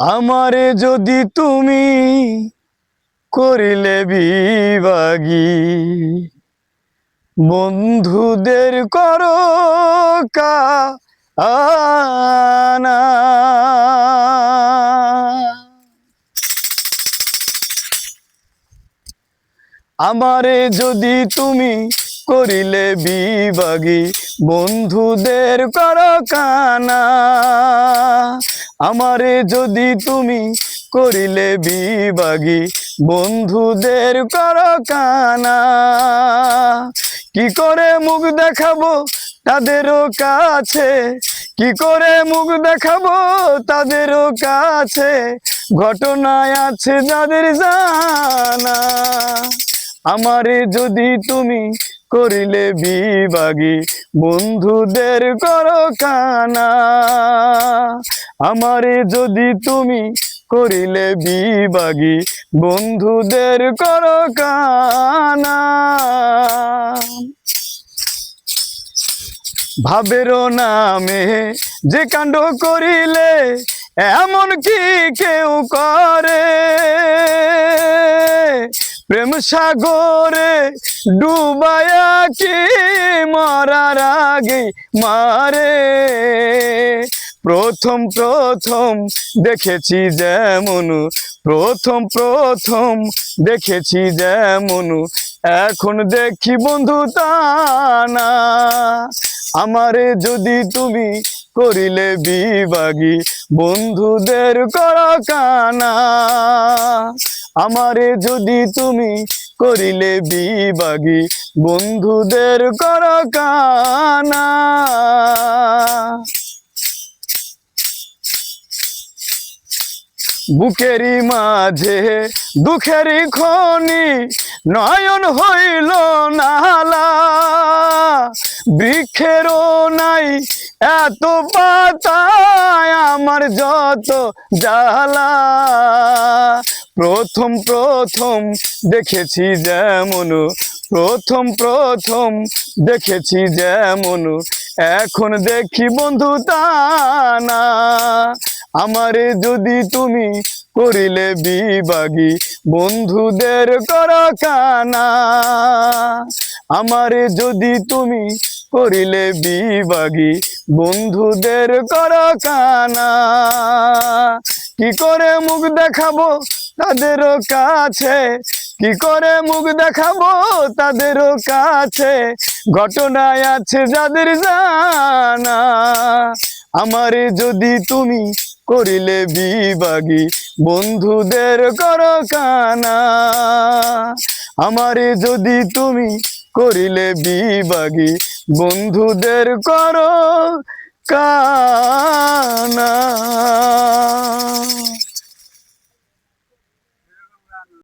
আমারে যদি তুমি করিলে বিভাগী, বন্ধুদের করো আমারে যদি তুমি করিলে বিভাগী, বন্ধুদের কর কানা আমারে যদি তুমি করিলে বিভাগী বন্ধুদের কর কানা কি করে মুখ দেখাবো তাদেরও কাছে? কি করে মুখ দেখাবো তাদেরও কাছে? ঘটনায় আছে যাদের জানা। আমারে যদি তুমি করিলে বিভাগী বন্ধুদের করো কানা আমারে যদি তুমি করিলে বিভাগী বন্ধুদের করো কানা ভাবেরও নামে যে কাণ্ড করিলে এমন কি কেউ করে? প্রেম সাগরে ডুবায়া কি মরার আগে মারে? প্রথম প্রথম দেখেছি যেমন, প্রথম প্রথম দেখেছি যেমন, এখন দেখি বন্ধু তা না। আমারে যদি তুমি করিলে বিভাগী বন্ধুদের কর কানা আমারে যদি তুমি করিলে বিভাগী বন্ধুদের কর কানা বুকেরই মাঝে দুঃখেরই খনি নয়ন হইল নালা। বৃক্ষেরও নাই এত পাতায় আমার যত জ্বালা। প্রথম প্রথম দেখেছি যেমন, প্রথম প্রথম দেখেছি যেমন, এখন দেখি বন্ধু তা না। আমারে যদি তুমি করিলে বিভাগী বন্ধুদের কর কানা আমারে যদি তুমি করিলে বিভাগী বন্ধুদের কর কানা কি করে মুখ দেখাবো তাদেরও কাছে? কি করে মুখ দেখাবো তাদেরও কাছে? ঘটনায় আছে যাদের জানা, আমারে যদি তুমি করিলে বিবাগী। বন্ধুদের কর কানা আমারে যদি তুমি করিলে বিবাগী বন্ধুদের কর কানা